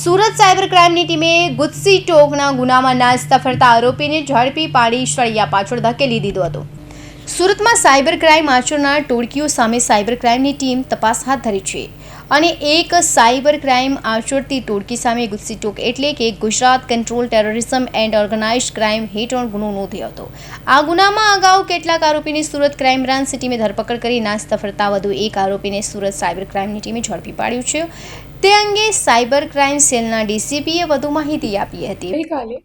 Surat cyber ક્રાઇમની ટીમે ગુસ્સી ટોકના ગુનામાં નાસ્તા ફરતા આરોપીને ઝડપી પાડી સળિયા પાછળ ધકેલી દીધો હતો. સુરતમાં સાયબર ક્રાઇમ આચરનાર ટોળકીઓ સામે સાયબર ક્રાઇમની ટીમ તપાસ હાથ ધરી છે અને એક સાયબર ક્રાઇમ આચરતી ટોળકી સામે ગુસ્સી ટોક એટલે કે Gujarat control terrorism and organise crime હેઠળ ગુનો નોંધ્યો હતો. આ ગુનામાં અગાઉ કેટલાક આરોપીની સુરત ક્રાઇમ બ્રાન્ચ ટીમે ધરપકડ કરી નાસ્તા ફરતા વધુ એક આરોપીને સુરત સાયબર ક્રાઇમની ટીમે ઝડપી પાડ્યું છે. તે અંગે સાયબર ક્રાઇમ સેલના ડીસીપીએ વધુ માહિતી આપી હતી. ગઈકાલે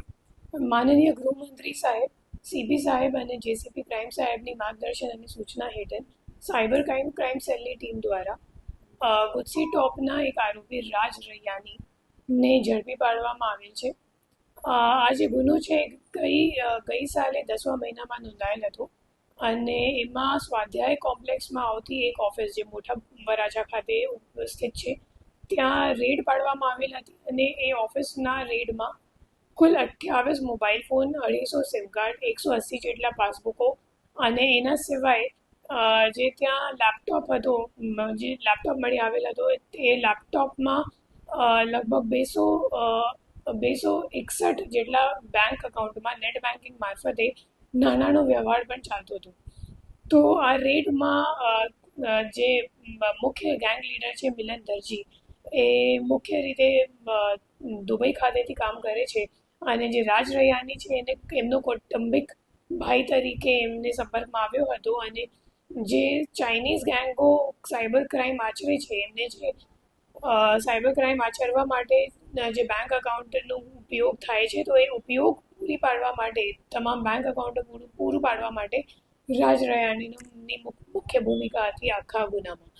માનનીય ગૃહમંત્રી સાહેબ, સીબી સાહેબ અને જેસીપી ક્રાઇમ સાહેબની માર્ગદર્શન અને સૂચના હેઠળ સાયબર ક્રાઇમ ક્રાઇમ સેલની ટીમ દ્વારા ગુજસી ટોપના એક આરોપી રાજ રૈયાની ને ઝડપી પાડવામાં આવેલ છે. આ જે ગુનો છે ગઈ ગઈ સાલે દસમા મહિનામાં નોંધાયેલ હતો અને એમાં સ્વાધ્યાય કોમ્પ્લેક્સમાં આવતી એક ઓફિસ જે મોટા વરાછા ખાતે સ્થિત છે ત્યાં રેડ પાડવામાં આવેલ હતી અને એ ઓફિસના રેડમાં કુલ અઠ્યાવીસ મોબાઈલ ફોન, અઢીસો સિમ એકસો અસી જેટલા પાસબુકો અને એના સિવાય જે ત્યાં લેપટોપ હતો જે લેપટોપ મળી આવેલ હતો, એ લેપટોપમાં લગભગ બેસો બેસો એકસઠ જેટલા બેંક અકાઉન્ટમાં નેટ બેન્કિંગ મારફતે નાનાનો વ્યવહાર પણ ચાલતો હતો. તો આ રેડમાં જે મુખ્ય ગેંગ લીડર છે મિલન દરજી એ મુખ્ય રીતે દુબઈ ખાતેથી કામ કરે છે. અને જે રાજ રૈયાની છે, એને એમનો કૌટુંબિક ભાઈ તરીકે એમને સંપર્કમાં આવ્યો હતો. અને જે ચાઇનીઝ ગેંગો સાયબર ક્રાઇમ આચરે છે, એમને જે સાયબર ક્રાઇમ આચરવા માટે જે બેંક અકાઉન્ટનો ઉપયોગ થાય છે, તો એ ઉપયોગ પૂરી પાડવા માટે, તમામ બેંક અકાઉન્ટો પૂરું પાડવા માટે રાજ રૈયાણીની મુખ્ય ભૂમિકા હતી આખા ગુનામાં.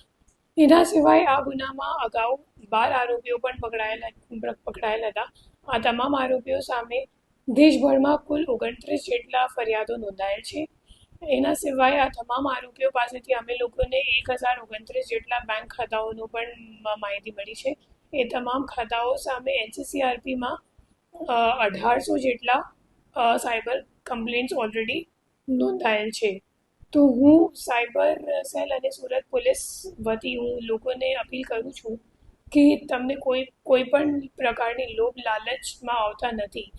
એના સિવાય આ ગુનામાં અગાઉ બાર આરોપીઓ પણ પકડાયેલા પકડાયેલા હતા. આ તમામ આરોપીઓ સામે દેશભરમાં કુલ ઓગણત્રીસ જેટલા ફરિયાદો નોંધાયેલ છે. એના સિવાય આ તમામ આરોપીઓ પાસેથી અમે લોકોને એક હજાર ઓગણત્રીસ જેટલા બેંક ખાતાઓનું પણ માહિતી મળી છે. એ તમામ ખાતાઓ સામે એનસીસીઆરપીમાં અઢારસો જેટલા સાયબર કમ્પ્લેન્ટ્સ ઓલરેડી નોંધાયેલ છે. તો હું સાયબર સેલ અને સુરત પોલીસ વતી હું લોકોને અપીલ કરું છું કે તમને કોઈ કોઈ પણ પ્રકારની લોભ લાલચમાં આવતા નથી.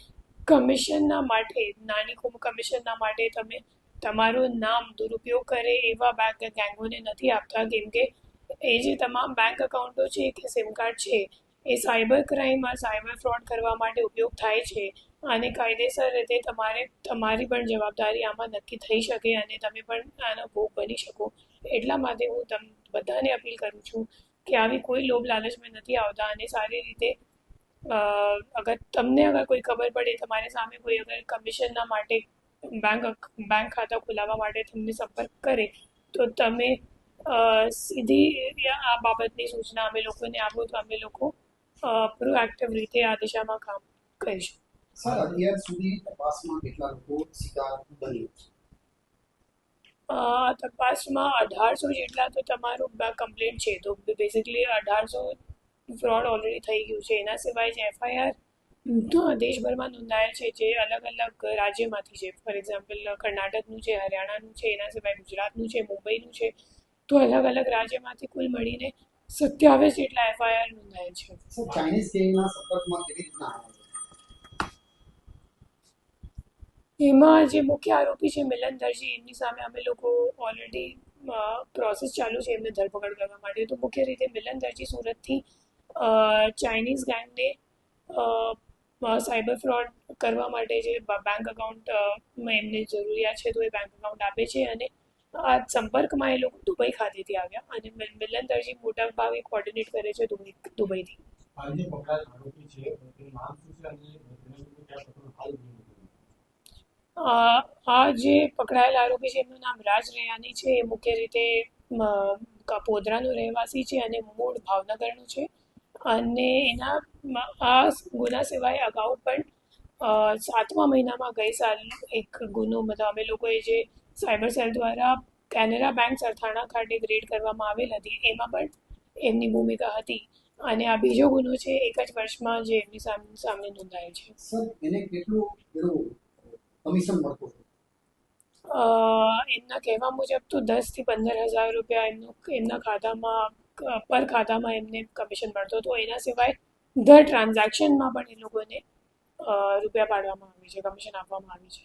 કમિશનના માટે, નાની કમિશનના માટે તમે તમારું નામ દુરુપયોગ કરે એવા બેંક ગેંગોને નથી આપતા. કેમ કે એ જે તમામ બેંક અકાઉન્ટો છે, કે સિમ કાર્ડ છે, એ સાયબર ક્રાઇમમાં સાયબર ફ્રોડ કરવા માટે ઉપયોગ થાય છે. અને કાયદેસર રીતે તમારે, તમારી પણ જવાબદારી આમાં નક્કી થઈ શકે અને તમે પણ આનો ભોગ બની શકો. એટલા માટે હું તમ બધાને અપીલ કરું છું કે આવી કોઈ લોભ લાલચમાં નથી આવતા અને સારી રીતે અગર તમને અગર કોઈ ખબર પડે, તમારી સામે કોઈ અગર કમિશનના માટે બેંક બેંક ખાતા ખોલાવવા માટે તમને સંપર્ક કરે, તો તમે સીધી આ બાબતની સૂચના અમે લોકોને આપો, તો અમે લોકો પ્રોએક્ટિવ રીતે આ દિશામાં કામ કરીશું. સર, અત્યાર સુધી તપાસમાં કેટલા લોકો શિકાર બન્યું છે? તપાસમાં અઢારસો જેટલા તો તમારું કમ્પ્લેન્ટ છે. તો બેઝિકલી અઢારસો ફ્રોડ ઓલરેડી થઈ ગયું છે. એના સિવાય જે એફઆઈઆર દેશભરમાં નોંધાયેલ છે, જે અલગ અલગ રાજ્યમાંથી છે. ફોર એક્ઝામ્પલ કર્ણાટકનું છે, હરિયાણાનું છે, એના સિવાય ગુજરાતનું છે, મુંબઈનું છે. તો અલગ અલગ રાજ્યમાંથી કુલ મળીને સત્યાવીસ જેટલા એફઆઈઆર નોંધાયેલ છે. ચાઇનીઝ આવ્યા છે એમાં જે મુખ્ય આરોપી છે, મિલન દરજી, એમની સામે અમે લોકો ઓલરેડી પ્રોસેસ ચાલુ છે એમને ધરપકડ કરવા માટે. તો મુખ્ય રીતે મિલન દરજી સુરતથી ચાઇનીઝ ગેંગને સાયબર ફ્રોડ કરવા માટે જે બેંક અકાઉન્ટ એમને જરૂરિયાત છે, તો એ બેંક અકાઉન્ટ આપે છે અને આ સંપર્કમાં એ લોકો દુબઈ ખાતેથી આવ્યા અને મિલ- મિલન દરજી મોટા ભાગે કોર્ડિનેટ કરે છે દુબઈ, દુબઈથી. આ જે પકડાયેલા આરોપી છે એમનું નામ રાજ રૈયાની છે. એ મુખ્ય રીતે અ, રહેવાસી છે અને મૂળ ભાવનગરનું છે. અને એના આ ગુના સિવાય અગાઉ પણ સાતમા મહિનામાં ગઈ સાલ એક ગુનો મતલબ અમે લોકોએ જે સાયબર સેલ દ્વારા કેનેરા બેંક સરથાણા ખાતે રેડ કરવામાં આવેલ હતી એમાં પણ એમની ભૂમિકા હતી. અને આ બીજો ગુનો છે એક જ વર્ષમાં જે એમની સામે સામે નોંધાયેલ છે. સર એને કેટલું કમિશન મળતું એમના કહેવા મુજબ તો દસથી પંદર હજાર રૂપિયા એમનું એમના ખાતામાં પર ખાતામાં એમને કમિશન મળતું હતું. એના સિવાય દર ટ્રાન્ઝેક્શનમાં પણ એ લોકોને રૂપિયા પાડવામાં આવે છે કમિશન આપવામાં આવે છે.